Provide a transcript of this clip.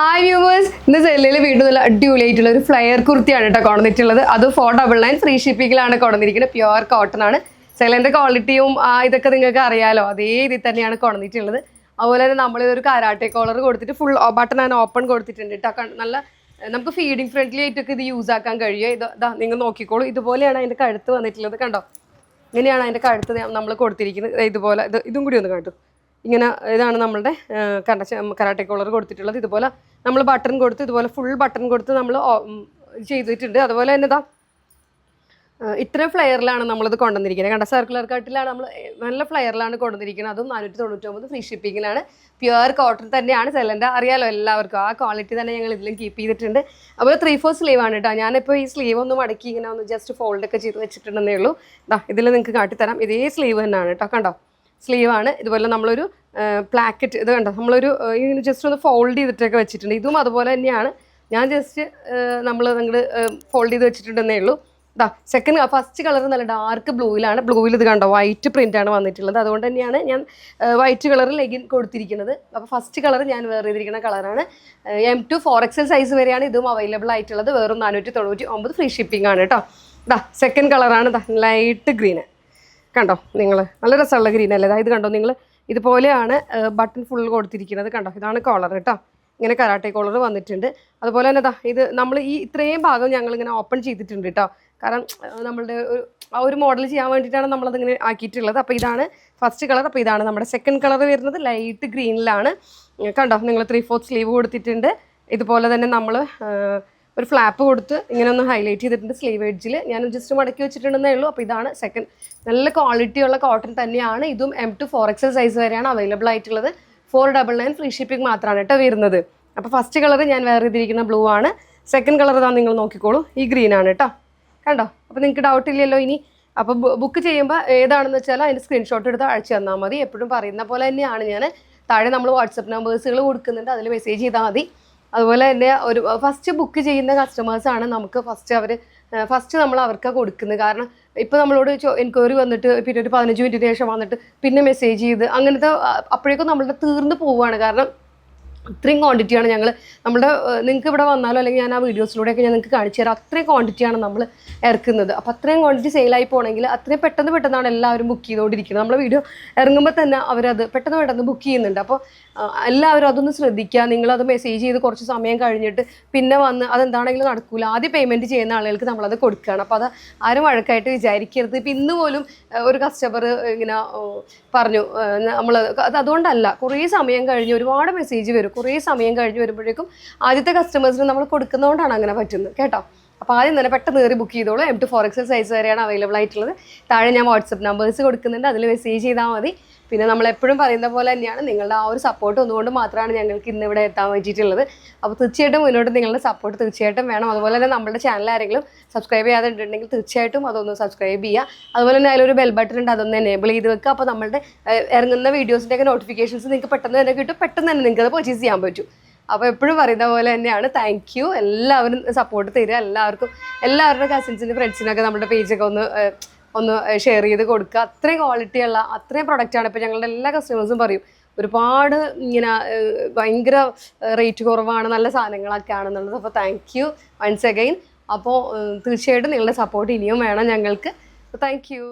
Hi viewers ഇന്ന് സെല്ലിൽ വീണ്ടും നല്ല അടിപൊളിയായിട്ടുള്ള ഒരു ഫ്ലയർ കുർത്തിയാണ് കേട്ടോ കൊണ്ടുവന്നിട്ടുള്ളത്. അത് ഫോർ ഡബിൾ നയൻ ഫ്രീ ഷിപ്പിങ്ങിലാണ് കൊണ്ടുവന്നിരിക്കുന്നത്. പ്യുവർ കോട്ടൺ ആണ്. സെല്ലിന്റെ ക്വാളിറ്റിയും ഇതൊക്കെ നിങ്ങൾക്ക് അറിയാലോ. അതേ ഇതിൽ തന്നെയാണ് കൊണ്ടുവന്നിട്ടുള്ളത്. അതുപോലെ തന്നെ നമ്മളിതൊരു കരാട്ടെ കോളർ കൊടുത്തിട്ട് ഫുൾ ബട്ടൺ ഞാൻ ഓപ്പൺ കൊടുത്തിട്ടുണ്ട് കേട്ടോ. നല്ല നമുക്ക് ഫീഡിങ് ഫ്രണ്ട്ലി ആയിട്ടൊക്കെ ഇത് യൂസ് ആക്കാൻ കഴിയുമോ ഇത് ഇതാ നിങ്ങൾ നോക്കിക്കോളൂ. ഇതുപോലെയാണ് അതിന്റെ കഴുത്ത് വന്നിട്ടുള്ളത് കണ്ടോ? ഇങ്ങനെയാണ് അതിന്റെ കഴുത്ത് നമ്മൾ കൊടുത്തിരിക്കുന്നത്. ഇതുപോലെ ഇത് ഇതും കൂടി ഒന്ന് കാട്ടു. ഇങ്ങനെ ഇതാണ് നമ്മളുടെ കണ്ട കരാട്ടെ കോളർ കൊടുത്തിട്ടുള്ളത്. ഇതുപോലെ നമ്മൾ ബട്ടൺ കൊടുത്ത് ഇതുപോലെ ഫുൾ ബട്ടൺ കൊടുത്ത് നമ്മൾ ചെയ്തിട്ടുണ്ട്. അതുപോലെ തന്നെ ഇതാ ഇത്രയും ഫ്ലെയറിലാണ് നമ്മളിത് കൊണ്ടുവന്നിരിക്കുന്നത്. കണ്ട സർക്കുലർ കട്ടിലാണ് നമ്മൾ നല്ല ഫ്ലെയറിലാണ് കൊണ്ടുവന്നിരിക്കുന്നത്. അതും നാനൂറ്റി തൊണ്ണൂറ്റൊമ്പത് ഫ്രീ ഷിപ്പിങ്ങിലാണ് പ്യുവർ കോട്ടൺ തന്നെയാണ് സെല്ലന്റെ അറിയാലോ എല്ലാവർക്കും ആ ക്വാളിറ്റി തന്നെ ഞങ്ങൾ ഇതിലും കീപ്പ് ചെയ്തിട്ടുണ്ട്. അപ്പോൾ ത്രീ ഫോർ സ്ലീവ് ആണ് കേട്ടോ ഞാനിപ്പോൾ ഈ സ്ലീവ് ഒന്ന് മടക്കി ഇങ്ങനെ ഒന്ന് ജസ്റ്റ് ഫോൾഡൊക്കെ ചെയ്ത് വെച്ചിട്ടുണ്ടെന്നേ ഉള്ളൂ. ഇതിൽ നിങ്ങൾക്ക് കാട്ടിത്തരാം. ഇതേ സ്ലീവ് തന്നെയാണ് കേട്ടോ കണ്ടോ? സ്ലീവ് ആണ് ഇതുപോലെ നമ്മളൊരു പ്ലാക്കറ്റ് ഇത് കണ്ടോ? നമ്മളൊരു ഇങ്ങനെ ജസ്റ്റ് ഒന്ന് ഫോൾഡ് ചെയ്തിട്ടൊക്കെ വെച്ചിട്ടുണ്ട്. ഇതും അതുപോലെ തന്നെയാണ്. ഞാൻ ജസ്റ്റ് നമ്മൾ നിങ്ങൾ ഫോൾഡ് ചെയ്ത് വെച്ചിട്ടുണ്ടെന്നേ ഉള്ളൂ. ഇതാ സെക്കൻഡ് ഫസ്റ്റ് കളർ നല്ല ഡാർക്ക് ബ്ലൂയിലാണ് ബ്ലൂവിൽ ഇത് കണ്ടോ? വൈറ്റ് പ്രിന്റ് ആണ് വന്നിട്ടുള്ളത്. അതുകൊണ്ട് തന്നെയാണ് ഞാൻ വൈറ്റ് കളർ ലെഗിൻ കൊടുത്തിരിക്കുന്നത്. അപ്പോൾ ഫസ്റ്റ് കളർ ഞാൻ വേറെ ചെയ്തിരിക്കുന്ന കളറാണ് M to four XL size വരെയാണ് ഇതും അവൈലബിൾ ആയിട്ടുള്ളത്. വെറും നാനൂറ്റി തൊണ്ണൂറ്റി ഒമ്പത് ഫ്രീ ഷിപ്പിംഗ് ആണ് കേട്ടോ. ഇതാ സെക്കൻഡ് കളറാണ് ഇതാ ലൈറ്റ് ഗ്രീന് കണ്ടോ നിങ്ങൾ നല്ല രസമുള്ള ഗ്രീൻ അല്ലേ? അതായത് കണ്ടോ നിങ്ങൾ ഇതുപോലെയാണ് ബട്ടൺ ഫുൾ കൊടുത്തിരിക്കുന്നത് കണ്ടോ? ഇതാണ് കോളർ കേട്ടോ. ഇങ്ങനെ കരാട്ടെ കോളർ വന്നിട്ടുണ്ട്. അതുപോലെ തന്നെ ഇതാ ഇത് നമ്മൾ ഈ ഇത്രയും ഭാഗം ഞങ്ങൾ ഇങ്ങനെ ഓപ്പൺ ചെയ്തിട്ടുണ്ട് കേട്ടോ. കാരണം നമ്മളുടെ ഒരു ആ ഒരു മോഡൽ ചെയ്യാൻ വേണ്ടിയിട്ടാണ് നമ്മളതിങ്ങനെ ആക്കിയിട്ടുള്ളത്. അപ്പോൾ ഇതാണ് ഫസ്റ്റ് കളർ അപ്പോൾ ഇതാണ് നമ്മുടെ സെക്കൻഡ് കളർ വരുന്നത്. ലൈറ്റ് ഗ്രീനിലാണ് കണ്ടോ? നിങ്ങൾ ത്രീ ഫോർത്ത് സ്ലീവ് കൊടുത്തിട്ടുണ്ട്. ഇതുപോലെ തന്നെ നമ്മൾ ഒരു ഫ്ലാപ്പ് കൊടുത്ത് ഇങ്ങനെ ഒന്ന് ഹൈലൈറ്റ് ചെയ്തിട്ടുണ്ട് സ്ലീവ് എഡ്ജിൽ ഞാൻ ജസ്റ്റ് മടക്കി വെച്ചിട്ടുണ്ടെന്നേ ഉള്ളൂ. അപ്പോൾ ഇതാണ് സെക്കൻഡ് നല്ല ക്വാളിറ്റി ഉള്ള കോട്ടൺ തന്നെയാണ്. ഇതും M to four XL size വരെയാണ് അവൈലബിൾ ആയിട്ടുള്ളത്. Four double nine free shipping മാത്രമാണ് കേട്ടോ വരുന്നത്. അപ്പോൾ ഫസ്റ്റ് കളർ ഞാൻ വേറെ ഇതിരിക്കുന്ന ബ്ലൂ ആണ്. സെക്കൻഡ് കളർ ഇതാ നിങ്ങൾ നോക്കിക്കോളൂ. ഈ ഗ്രീൻ ആണ് കേട്ടോ കണ്ടോ? അപ്പോൾ നിങ്ങൾക്ക് ഡൗട്ട് ഇല്ലല്ലോ ഇനി. അപ്പോൾ ബുക്ക് ചെയ്യുമ്പോൾ ഏതാണെന്ന് വെച്ചാൽ അതിന്റെ സ്ക്രീൻഷോട്ട് എടുത്ത് അയച്ചു തന്നാൽ മതി. എപ്പോഴും പറയുന്ന പോലെ തന്നെയാണ് ഞാൻ താഴെ നമ്മൾ വാട്സപ്പ് നമ്പേഴ്സുകൾ കൊടുക്കുന്നുണ്ട്. അതിൽ മെസ്സേജ് ചെയ്താൽ മതി. അതുപോലെ തന്നെ ഒരു ഫസ്റ്റ് ബുക്ക് ചെയ്യുന്ന കസ്റ്റമേഴ്സാണ് നമുക്ക് ഫസ്റ്റ് അവർ ഫസ്റ്റ് നമ്മൾ അവർക്ക് കൊടുക്കുന്നത്. കാരണം ഇപ്പോൾ നമ്മളോട് എൻക്വയറി വന്നിട്ട് പിന്നെ ഒരു പതിനഞ്ച് മിനിറ്റിന് ശേഷം വന്നിട്ട് പിന്നെ മെസ്സേജ് ചെയ്ത് അങ്ങനത്തെ അപ്പോഴേക്കും നമ്മളുടെ തീർന്നു പോവുകയാണ് കാരണം ഇത്രയും ക്വാണ്ടിറ്റിയാണ് ഞങ്ങൾ നമ്മുടെ നിങ്ങൾക്ക് ഇവിടെ വന്നാലോ അല്ലെങ്കിൽ ഞാൻ ആ വീഡിയോസിലൂടെയൊക്കെ ഞാൻ നിങ്ങൾക്ക് കാണിച്ചു തരാം. അത്രയും ക്വാണ്ടിറ്റിയാണ് നമ്മൾ ഇറക്കുന്നത്. അപ്പോൾ അത്രയും ക്വാണ്ടിറ്റി സെയിലായി പോകണമെങ്കിൽ അത്രയും പെട്ടെന്ന് പെട്ടെന്നാണ് എല്ലാവരും ബുക്ക് ചെയ്തുകൊണ്ടിരിക്കുന്നത്. നമ്മൾ വീഡിയോ ഇറങ്ങുമ്പോൾ തന്നെ അവരത് പെട്ടെന്ന് പെട്ടെന്ന് ബുക്ക് ചെയ്യുന്നുണ്ട്. അപ്പോൾ എല്ലാവരും അതൊന്ന് ശ്രദ്ധിക്കുക. നിങ്ങളത് മെസ്സേജ് ചെയ്ത് കുറച്ച് സമയം കഴിഞ്ഞിട്ട് പിന്നെ വന്ന് അതെന്താണെങ്കിലും നടക്കില്ല ആദ്യം പേയ്മെന്റ് ചെയ്യുന്ന ആളുകൾക്ക് നമ്മളത് കൊടുക്കുകയാണ്. അപ്പോൾ അത് ആരും വഴക്കായിട്ട് വിചാരിക്കരുത്. ഇപ്പം ഇന്ന് പോലും ഒരു കസ്റ്റമർ ഇങ്ങനെ പറഞ്ഞു നമ്മൾ അത് അതുകൊണ്ടല്ല. കുറേ സമയം കഴിഞ്ഞ് ഒരുപാട് മെസ്സേജ് വരും. കുറേ സമയം കഴിഞ്ഞ് വരുമ്പോഴേക്കും ആദ്യത്തെ കസ്റ്റമേഴ്സിന് നമ്മൾ കൊടുക്കുന്നതുകൊണ്ടാണ് അങ്ങനെ പറ്റുന്നത്. കേട്ടോ? അപ്പോൾ ആദ്യം തന്നെ പെട്ടെന്ന് കയറി ബുക്ക് ചെയ്തോളൂ. M to four XL size വരെയാണ് അവൈലബിൾ ആയിട്ടുള്ളത്. താഴെ ഞാൻ വാട്സപ്പ് നമ്പേഴ്സ് കൊടുക്കുന്നുണ്ട്. അതിൽ മെസ്സേജ് ചെയ്താൽ മതി. പിന്നെ നമ്മൾ എപ്പോഴും പറയുന്ന പോലെ തന്നെയാണ് നിങ്ങളുടെ ആ ഒരു സപ്പോർട്ട് ഒന്നുകൊണ്ട് മാത്രമാണ് ഞങ്ങൾക്ക് ഇന്ന് ഇവിടെ എത്താൻ പറ്റിയിട്ടുള്ളത് അപ്പോൾ തീർച്ചയായിട്ടും മുന്നോട്ട് നിങ്ങളുടെ സപ്പോർട്ട് തീർച്ചയായിട്ടും വേണം. അതുപോലെ തന്നെ നമ്മുടെ ചാനൽ ആരെങ്കിലും സബ്സ്ക്രൈബ് ചെയ്യാതെ ഉണ്ടെങ്കിൽ തീർച്ചയായിട്ടും അതൊന്ന് സബ്സ്ക്രൈബ് ചെയ്യുക. അതുപോലെ തന്നെ അതിലൊരു ബെൽ ബട്ടൺ ഉണ്ട്. അതൊന്ന് എനേബിൾ ചെയ്ത് വെക്കുക. അപ്പോൾ നമ്മുടെ ഇറങ്ങുന്ന വീഡിയോസിന്റെയൊക്കെ നോട്ടിഫിക്കേഷൻസ് നിങ്ങൾക്ക് പെട്ടെന്ന് തന്നെ കിട്ടും. പെട്ടെന്ന് തന്നെ നിങ്ങൾക്ക് അത് പർച്ചേസ് ചെയ്യാൻ പറ്റും. അപ്പോൾ എപ്പോഴും പറയുന്ന പോലെ തന്നെയാണ്. താങ്ക് യു എല്ലാവരും സപ്പോർട്ട് തരിക. എല്ലാവർക്കും എല്ലാവരുടെ കസിൻസിനും ഫ്രണ്ട്സിനൊക്കെ നമ്മുടെ പേജൊക്കെ ഒന്ന് ഒന്ന് ഷെയർ ചെയ്ത് കൊടുക്കുക. അത്രയും ക്വാളിറ്റി ഉള്ള അത്രയും പ്രൊഡക്റ്റാണ് ഇപ്പോൾ ഞങ്ങളുടെ എല്ലാ കസ്റ്റമേഴ്സും പറയും ഒരുപാട് ഇങ്ങനെ ഭയങ്കര റേറ്റ് കുറവാണ്. നല്ല സാധനങ്ങളൊക്കെ ആണെന്നുള്ളത്. അപ്പോൾ താങ്ക് യു വൺസ് അഗൈൻ അപ്പോൾ തീർച്ചയായിട്ടും നിങ്ങളുടെ സപ്പോർട്ട് ഇനിയും വേണം ഞങ്ങൾക്ക്. Thank you